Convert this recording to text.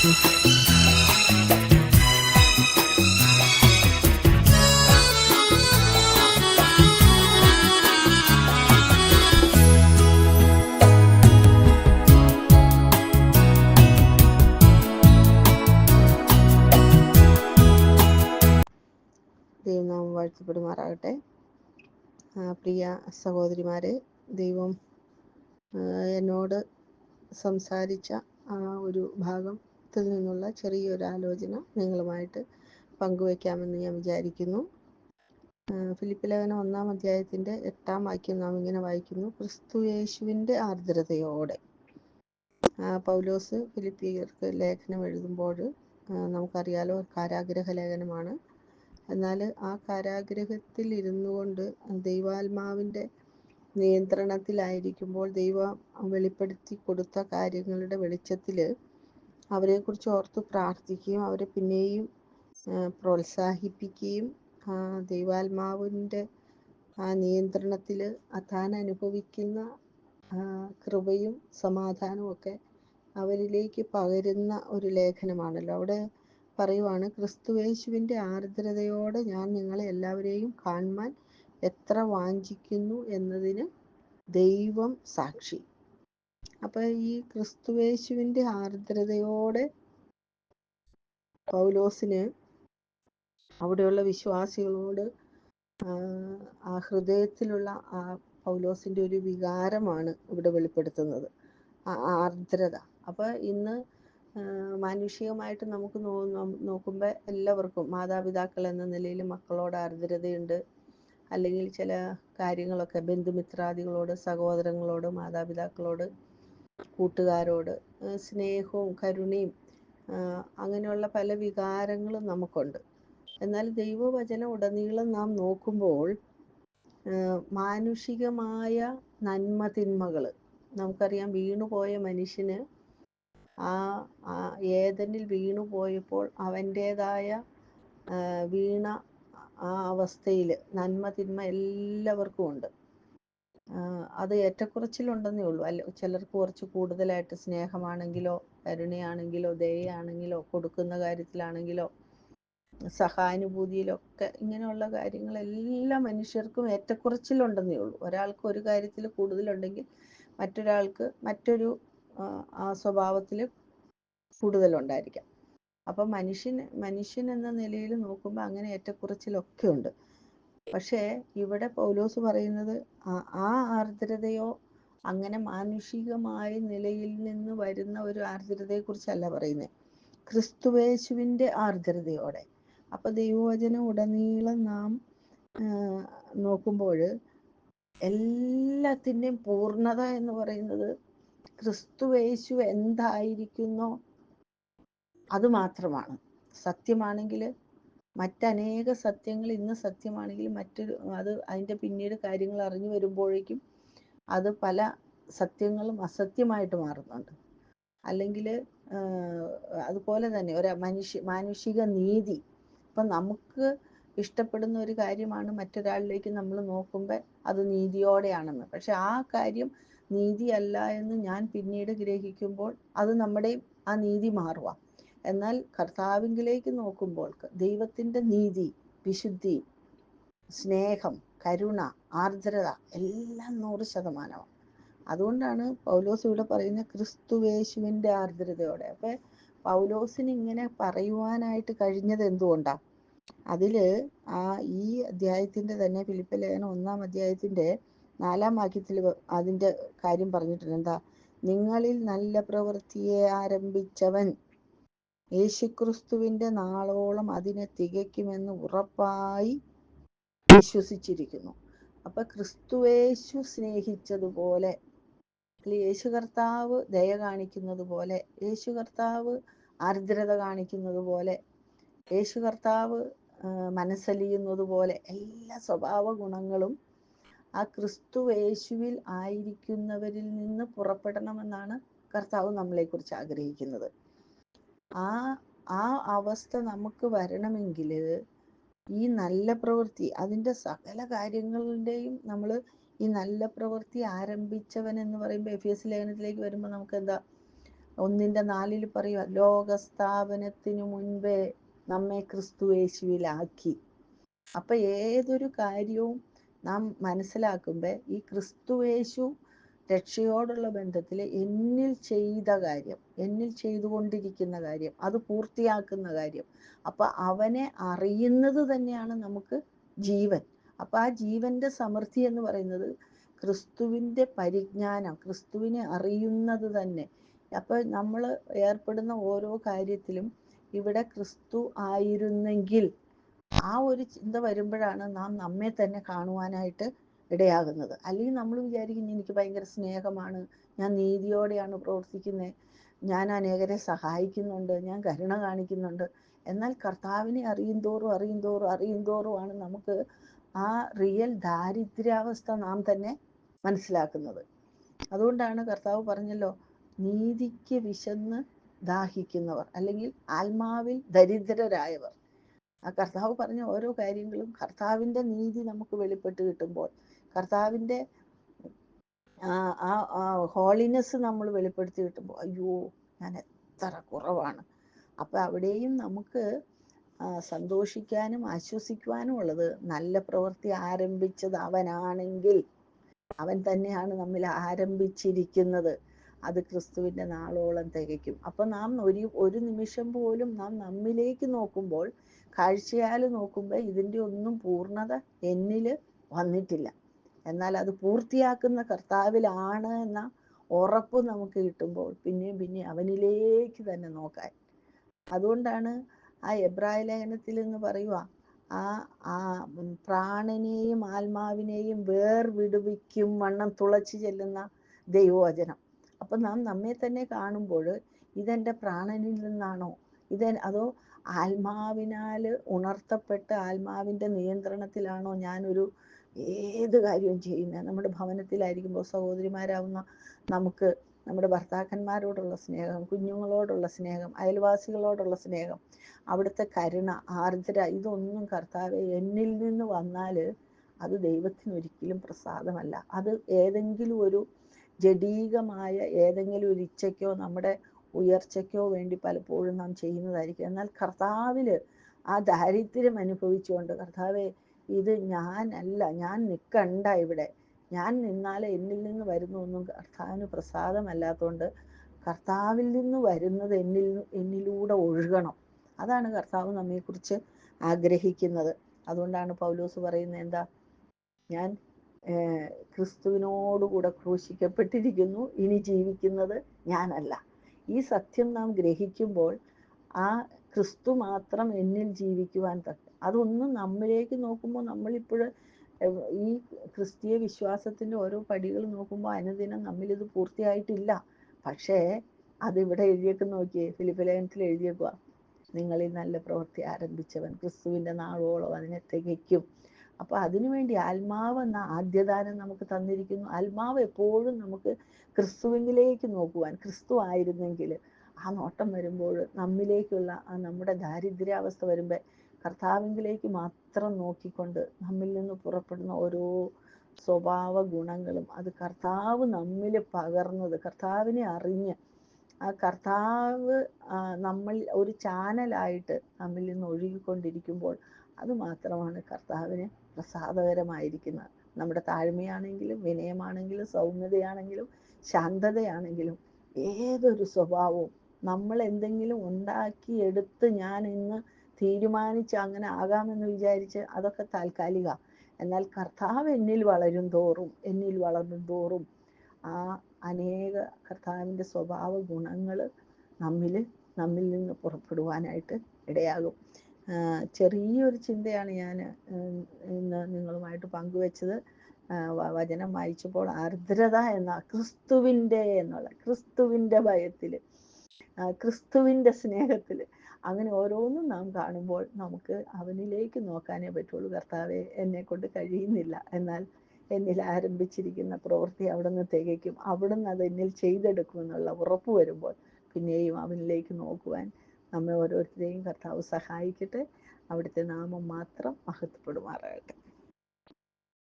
ദൈവനാമം വാഴ്ത്തപ്പെടുമാറാകട്ടെ. പ്രിയ സഹോദരിമാരെ ദൈവം എന്നോട് സംസാരിച്ച ആ ഒരു ഭാഗത്തിൽ നിന്നുള്ള ചെറിയൊരു ആലോചന നിങ്ങളുമായിട്ട് പങ്കുവയ്ക്കാമെന്ന് ഞാൻ വിചാരിക്കുന്നു. ആ, ഫിലിപ്പിലേഖനം ഒന്നാം അധ്യായത്തിന്റെ എട്ടാം വാക്യം നാം ഇങ്ങനെ വായിക്കുന്നു. ക്രിസ്തു യേശുവിന്റെ ആർദ്രതയോടെ. പൗലോസ് ഫിലിപ്പിയർക്ക് ലേഖനം എഴുതുമ്പോൾ നമുക്കറിയാലോ കാരാഗ്രഹ ലേഖനമാണ്. എന്നാൽ ആ കാരാഗ്രഹത്തിൽ ഇരുന്നു കൊണ്ട് ദൈവാത്മാവിന്റെ നിയന്ത്രണത്തിലായിരിക്കുമ്പോൾ ദൈവം വെളിപ്പെടുത്തി കൊടുത്ത കാര്യങ്ങളുടെ വെളിച്ചത്തിൽ അവരെക്കുറിച്ച് ഓർത്ത് പ്രാർത്ഥിക്കുകയും അവരെ പിന്നെയും പ്രോത്സാഹിപ്പിക്കുകയും ദൈവാത്മാവിന്റെ ആ നിയന്ത്രണത്തിൽ താൻ അനുഭവിക്കുന്ന കൃപയും സമാധാനവും ഒക്കെ അവരിലേക്ക് പകരുന്ന ഒരു ലേഖനമാണല്ലോ. അവിടെ പറയുവാണ് ക്രിസ്തുവേശുവിന്റെ ആർദ്രതയോടെ ഞാൻ നിങ്ങളെ എല്ലാവരെയും കാണുവാൻ എത്ര വാഞ്ചിക്കുന്നു എന്നതിന് ദൈവം സാക്ഷി. അപ്പൊ ഈ ക്രിസ്തുവേശുവിന്റെ ആർദ്രതയോടെ പൗലോസിന് അവിടെയുള്ള വിശ്വാസികളോട് ആ, ഹൃദയത്തിലുള്ള ആ പൗലോസിന്റെ ഒരു വികാരമാണ് ഇവിടെ വെളിപ്പെടുത്തുന്നത്. ആ ആർദ്രത. അപ്പൊ ഇന്ന് മാനുഷികമായിട്ട് നമുക്ക് നോക്കുമ്പോൾ എല്ലാവർക്കും മാതാപിതാക്കൾ എന്ന നിലയിൽ മക്കളോട് ആർദ്രതയുണ്ട്. അല്ലെങ്കിൽ ചില കാര്യങ്ങളൊക്കെ ബന്ധുമിത്രാദികളോട് സഹോദരങ്ങളോട് മാതാപിതാക്കളോട് കൂട്ടുകാരോട് സ്നേഹവും കരുണയും അങ്ങനെയുള്ള പല വികാരങ്ങളും നമുക്കുണ്ട്. എന്നാൽ ദൈവവചനം ഉടനീളം നാം നോക്കുമ്പോൾ മാനുഷികമായ നന്മ തിന്മകൾ നമുക്കറിയാം വീണുപോയ മനുഷ്യന് ആ ഏതനിൽ വീണുപോയപ്പോൾ അവന്റേതായ വീണ ആ അവസ്ഥയിൽ നന്മ തിന്മ എല്ലാവർക്കും ഉണ്ട്. അത് ഏറ്റക്കുറച്ചിലുണ്ടെന്നേ ഉള്ളൂ. അല്ല ചിലർക്ക് കുറച്ച് കൂടുതലായിട്ട് സ്നേഹമാണെങ്കിലോ കരുണയാണെങ്കിലോ ദയയാണെങ്കിലോ കൊടുക്കുന്ന കാര്യത്തിലാണെങ്കിലോ സഹാനുഭൂതിയിലൊക്കെ ഇങ്ങനെയുള്ള കാര്യങ്ങളെല്ലാം മനുഷ്യർക്കും ഏറ്റക്കുറച്ചിലുണ്ടെന്നേ ഉള്ളൂ. ഒരാൾക്ക് ഒരു കാര്യത്തിൽ കൂടുതലുണ്ടെങ്കിൽ മറ്റൊരാൾക്ക് മറ്റൊരു ആ സ്വഭാവത്തിൽ കൂടുതലുണ്ടായിരിക്കാം. അപ്പം മനുഷ്യൻ മനുഷ്യൻ എന്ന നിലയിൽ നോക്കുമ്പോൾ അങ്ങനെ ഏറ്റക്കുറച്ചിലൊക്കെ ഉണ്ട്. പക്ഷേ ഇവിടെ പൗലോസ് പറയുന്നത് ആ- ആർദ്രതയോ അങ്ങനെ മാനുഷികമായ നിലയിൽ നിന്ന് വരുന്ന ഒരു ആർദ്രതയെക്കുറിച്ചല്ല പറയുന്നത് ക്രിസ്തുവേശുവിന്റെ ആർദ്രതയോടെ. അപ്പൊ ദൈവവചനം ഉടനീളം നാം നോക്കുമ്പോൾ എല്ലാത്തിന്റെയും പൂർണത എന്ന് പറയുന്നത് ക്രിസ്തുവേശു എന്തായിരിക്കുന്നോ അത് മാത്രമാണ്. സത്യമാണെങ്കിൽ മറ്റനേക സത്യങ്ങൾ ഇന്ന് സത്യമാണെങ്കിൽ മറ്റൊരു അത് അതിന്റെ പിന്നീട് കാര്യങ്ങൾ അറിഞ്ഞു വരുമ്പോഴേക്കും അത് പല സത്യങ്ങളും അസത്യമായിട്ട് മാറുന്നുണ്ട്. അല്ലെങ്കിൽ അതുപോലെ തന്നെ ഒരു മനുഷ്യ മാനുഷിക നീതി. ഇപ്പം നമുക്ക് ഇഷ്ടപ്പെടുന്ന ഒരു കാര്യമാണ് മറ്റൊരാളിലേക്ക് നമ്മൾ നോക്കുമ്പോൾ അത് നീതിയോടെയാണെന്ന്. പക്ഷെ ആ കാര്യം നീതിയല്ല എന്ന് ഞാൻ പിന്നീട് ഗ്രഹിക്കുമ്പോൾ അത് നമ്മുടെ ആ നീതി മാറുക. എന്നാൽ കർത്താവിങ്കിലേക്ക് നോക്കുമ്പോൾ ദൈവത്തിന്റെ നീതി വിശുദ്ധി സ്നേഹം കരുണ ആർദ്രത എല്ലാം നൂറ് ശതമാനമാണ് അതുകൊണ്ടാണ് പൗലോസ് ഇവിടെ പറയുന്ന ക്രിസ്തുവേശുവിന്റെ ആർദ്രതയോടെ. അപ്പൊ പൗലോസിന് ഇങ്ങനെ പറയുവാനായിട്ട് കഴിഞ്ഞത് എന്തുകൊണ്ടാണ് അതിൽ ആ ഈ അധ്യായത്തിന്റെ തന്നെ ഫിലിപ്പ ലേഖനം ഒന്നാം അധ്യായത്തിന്റെ നാലാം വാക്യത്തിൽ അതിന്റെ കാര്യം പറഞ്ഞിട്ടുണ്ട്. എന്താ? നിങ്ങളിൽ നല്ല പ്രവൃത്തിയെ ആരംഭിച്ചവൻ യേശുക്രിസ്തുവിന്റെ നാളോളം അതിനെ തികയ്ക്കുമെന്ന് ഉറപ്പായി വിശ്വസിച്ചിരിക്കുന്നു. അപ്പൊ ക്രിസ്തുവേശു സ്നേഹിച്ചതുപോലെ യേശു കർത്താവ് ദയ കാണിക്കുന്നത് പോലെ യേശു കർത്താവ് ആർദ്രത കാണിക്കുന്നത് പോലെ യേശു കർത്താവ് മനസ്സലിയുന്നത് പോലെ എല്ലാ സ്വഭാവ ഗുണങ്ങളും ആ ക്രിസ്തു യേശുവിൽ ആയിരിക്കുന്നവരിൽ നിന്ന് പുറപ്പെടണമെന്നാണ് കർത്താവ് നമ്മളെക്കുറിച്ച് ആഗ്രഹിക്കുന്നത്. ആ ആ അവസ്ഥ നമുക്ക് വരണമെങ്കിൽ ഈ നല്ല പ്രവൃത്തി അതിന്റെ സകല കാര്യങ്ങളുടെയും നമ്മൾ ഈ നല്ല പ്രവൃത്തി ആരംഭിച്ചവൻ എന്ന് പറയുമ്പോൾ എഫ് എസ് ലേഖനത്തിലേക്ക് വരുമ്പോൾ നമുക്ക് എന്താ നാലിൽ നാലിൽ പറയുക ലോകസ്ഥാപനത്തിനു മുൻപേ നമ്മെ ക്രിസ്തു യേശുവിലാക്കി. അപ്പൊ ഏതൊരു കാര്യവും നാം മനസ്സിലാക്കുമ്പോൾ ഈ ക്രിസ്തുവേശു രക്ഷയോടുള്ള ബന്ധത്തിൽ എന്നിൽ ചെയ്ത കാര്യം എന്നിൽ ചെയ്തുകൊണ്ടിരിക്കുന്ന കാര്യം അത് പൂർത്തിയാക്കുന്ന കാര്യം. അപ്പൊ അവനെ അറിയുന്നത് തന്നെയാണ് നമുക്ക് ജീവൻ. അപ്പൊ ആ ജീവന്റെ സമൃദ്ധി എന്ന് പറയുന്നത് ക്രിസ്തുവിന്റെ പരിജ്ഞാനം ക്രിസ്തുവിനെ അറിയുന്നത് തന്നെ. അപ്പൊ നമ്മൾ ഏർപ്പെടുന്ന ഓരോ കാര്യത്തിലും ഇവിടെ ക്രിസ്തു ആയിരുന്നെങ്കിൽ ആ ഒരു ചിന്ത വരുമ്പോഴാണ് നാം നമ്മെ തന്നെ കാണുവാനായിട്ട് ഇടയാകുന്നത്. അല്ലെങ്കിൽ നമ്മൾ വിചാരിക്കും എനിക്ക് ഭയങ്കര സ്നേഹമാണ് ഞാൻ നീതിയോടെയാണ് പ്രവർത്തിക്കുന്നത് ഞാൻ അനേകരെ സഹായിക്കുന്നുണ്ട് ഞാൻ കരുണ കാണിക്കുന്നുണ്ട്. എന്നാൽ കർത്താവിനെ അറിയും തോറും അറിയും തോറും അറിയും തോറുമാണ് നമുക്ക് ആ റിയൽ ദാരിദ്ര്യാവസ്ഥ നാം തന്നെ മനസ്സിലാക്കുന്നത്. അതുകൊണ്ടാണ് കർത്താവ് പറഞ്ഞല്ലോ നീതിക്ക് വിശന്ന് ദാഹിക്കുന്നവർ അല്ലെങ്കിൽ ആത്മാവിൽ ദരിദ്രരായവർ. ആ കർത്താവ് പറഞ്ഞ ഓരോ കാര്യങ്ങളും കർത്താവിന്റെ നീതി നമുക്ക് വെളിപ്പെട്ട് കിട്ടുമ്പോൾ കർത്താവിന്റെ ആ ആ ഹോളിനെസ് നമ്മൾ വെളിപ്പെടുത്തി കിട്ടുമ്പോൾ അയ്യോ ഞാൻ എത്ര കുറവാണ്. അപ്പം അവിടെയും നമുക്ക് സന്തോഷിക്കാനും ആശ്വസിക്കുവാനും ഉള്ളത്. നല്ല പ്രവൃത്തി ആരംഭിച്ചത് അവനാണെങ്കിൽ അവൻ തന്നെയാണ് നമ്മിൽ ആരംഭിച്ചിരിക്കുന്നത്. അത് ക്രിസ്തുവിന്റെ നാളോളം തികയ്ക്കും. അപ്പം നാം ഒരു ഒരു നിമിഷം പോലും നാം നമ്മിലേക്ക് നോക്കുമ്പോൾ കാഴ്ചയാൽ നോക്കുമ്പോൾ ഇതിന്റെ ഒന്നും പൂർണത എന്നിൽ വന്നിട്ടില്ല. എന്നാൽ അത് പൂർത്തിയാക്കുന്ന കർത്താവിലാണ് എന്ന ഉറപ്പ് നമുക്ക് കിട്ടുമ്പോൾ പിന്നെയും പിന്നെയും അവനിലേക്ക് തന്നെ നോക്കാൻ. അതുകൊണ്ടാണ് ആ എബ്രായ ലേഖനത്തിൽ എന്ന് പറയുക ആ ആ പ്രാണനെയും ആത്മാവിനെയും വേർവിടുവിക്കും വണ്ണം തുളച്ചു ചെല്ലുന്ന ദൈവവചനം. അപ്പൊ നാം നമ്മെ തന്നെ കാണുമ്പോൾ ഇതെന്റെ പ്രാണനിൽ നിന്നാണോ? ഇത് അതോ ആത്മാവിനാൽ ഉണർത്തപ്പെട്ട് ആത്മാവിന്റെ നിയന്ത്രണത്തിലാണോ ഞാനൊരു ഏത് കാര്യവും ചെയ്യുന്ന നമ്മുടെ ഭവനത്തിലായിരിക്കുമ്പോൾ സഹോദരിമാരാവുന്ന നമുക്ക് നമ്മുടെ ഭർത്താക്കന്മാരോടുള്ള സ്നേഹം കുഞ്ഞുങ്ങളോടുള്ള സ്നേഹം അയൽവാസികളോടുള്ള സ്നേഹം അവിടുത്തെ കരുണ ആർദ്ര ഇതൊന്നും കർത്താവ് എന്നിൽ നിന്ന് വന്നാൽ അത് ദൈവത്തിന് ഒരിക്കലും പ്രസാദമല്ല. അത് ഏതെങ്കിലും ഒരു ജഡീകമായ ഏതെങ്കിലും ഒരു ഇച്ഛയ്ക്കോ നമ്മുടെ ഉയർച്ചയ്ക്കോ വേണ്ടി പലപ്പോഴും നാം ചെയ്യുന്നതായിരിക്കും. എന്നാൽ കർത്താവിൽ ആ ദാരിദ്ര്യം അനുഭവിച്ചുകൊണ്ട് കർത്താവെ ഇത് ഞാനല്ല ഞാൻ നിൽക്കണ്ട ഇവിടെ. ഞാൻ നിന്നാലേ എന്നിൽ നിന്ന് വരുന്നൊന്നും കർത്താവിന് പ്രസാദമല്ലാത്തതുകൊണ്ട് കർത്താവിൽ നിന്ന് വരുന്നത് എന്നിൽ എന്നിലൂടെ ഒഴുകണം. അതാണ് കർത്താവ് നമ്മെക്കുറിച്ച് ആഗ്രഹിക്കുന്നത്. അതുകൊണ്ടാണ് പൗലോസ് പറയുന്നത് എന്താ? ഞാൻ ക്രിസ്തുവിനോടുകൂടെ ക്രൂശിക്കപ്പെട്ടിരിക്കുന്നു ഇനി ജീവിക്കുന്നത് ഞാനല്ല. ഈ സത്യം നാം ഗ്രഹിക്കുമ്പോൾ ആ ക്രിസ്തു മാത്രം എന്നിൽ ജീവിക്കുവാൻ തക്ക. അതൊന്നും നമ്മിലേക്ക് നോക്കുമ്പോൾ നമ്മളിപ്പോൾ ഈ ക്രിസ്തീയ വിശ്വാസത്തിന്റെ ഓരോ പടികൾ നോക്കുമ്പോൾ അനുദിനം നമ്മളിത് പൂർത്തിയായിട്ടില്ല. പക്ഷേ അതിവിടെ എഴുതിയേക്ക് നോക്കിയേ ഫിലിപ്പലേഖനത്തിൽ എഴുതിയേക്കുക നിങ്ങളിൽ നല്ല പ്രവൃത്തി ആരംഭിച്ചവൻ ക്രിസ്തുവിന്റെ നാളോളം അതിനെ തികയ്ക്കും അപ്പോൾ അതിനുവേണ്ടി ആത്മാവ് എന്ന ആദ്യദാനം നമുക്ക് തന്നിരിക്കുന്നു. ആത്മാവ് എപ്പോഴും നമുക്ക് ക്രിസ്തുവിലേക്ക് നോക്കുവാൻ ക്രിസ്തു ആയിരുന്നെങ്കിൽ ആ നോട്ടം വരുമ്പോൾ നമ്മിലേക്കുള്ള ആ നമ്മുടെ ദാരിദ്ര്യാവസ്ഥ വരുമ്പോൾ കർത്താവിലേക്ക് മാത്രം നോക്കിക്കൊണ്ട് നമ്മിൽ നിന്ന് പുറപ്പെടുന്ന ഓരോ സ്വഭാവ ഗുണങ്ങളും അത് കർത്താവ് നമ്മിൽ പകർന്നത് കർത്താവിനെ അറിഞ്ഞ് ആ കർത്താവ് നമ്മൾ ഒരു ചാനലായിട്ട് നമ്മിൽ നിന്ന് ഒഴുകിക്കൊണ്ടിരിക്കുമ്പോൾ അത് മാത്രമാണ് കർത്താവിന് പ്രസാദകരമായിരിക്കുന്നത്. നമ്മുടെ താഴ്മയാണെങ്കിലും വിനയമാണെങ്കിലും സൗമ്യതയാണെങ്കിലും ശാന്തതയാണെങ്കിലും ഏതൊരു സ്വഭാവവും നമ്മൾ എന്തെങ്കിലും ഉണ്ടാക്കി എടുത്ത് ഞാൻ ഇന്ന് തീരുമാനിച്ച് അങ്ങനെ ആകാമെന്ന് വിചാരിച്ച് അതൊക്കെ താൽക്കാലിക. എന്നാൽ കർത്താവ് എന്നിൽ വളരും തോറും എന്നിൽ വളരും തോറും ആ അനേക കർത്താവിന്റെ സ്വഭാവ ഗുണങ്ങൾ നമ്മിൽ നമ്മിൽ നിന്ന് പുറപ്പെടുവാനായിട്ട് ഇടയാകും. ചെറിയൊരു ചിന്തയാണ് ഞാൻ ഇന്ന് നിങ്ങളുമായിട്ട് പങ്കുവെച്ചത്. വചനം വായിച്ചപ്പോൾ ആർദ്രത എന്ന ക്രിസ്തുവിന്റെ എന്നുള്ള ക്രിസ്തുവിന്റെ ഭയത്തിൽ ക്രിസ്തുവിന്റെ സ്നേഹത്തിൽ അങ്ങനെ ഓരോന്നും നാം കാണുമ്പോൾ നമുക്ക് അവനിലേക്ക് നോക്കാനേ പറ്റുള്ളൂ. കർത്താവെ എന്നെ കൊണ്ട് കഴിയുന്നില്ല. എന്നാൽ എന്നിൽ ആരംഭിച്ചിരിക്കുന്ന പ്രവൃത്തി അവിടുന്ന് തികയ്ക്കും. അവിടുന്ന് അത് എന്നിൽ ചെയ്തെടുക്കുമെന്നുള്ള ഉറപ്പ് വരുമ്പോൾ പിന്നെയും അവനിലേക്ക് നോക്കുവാൻ നമ്മെ ഓരോരുത്തരെയും കർത്താവ് സഹായിക്കട്ടെ. അവിടുത്തെ നാമം മാത്രം മഹത്വപ്പെടുമാറാകട്ടെ.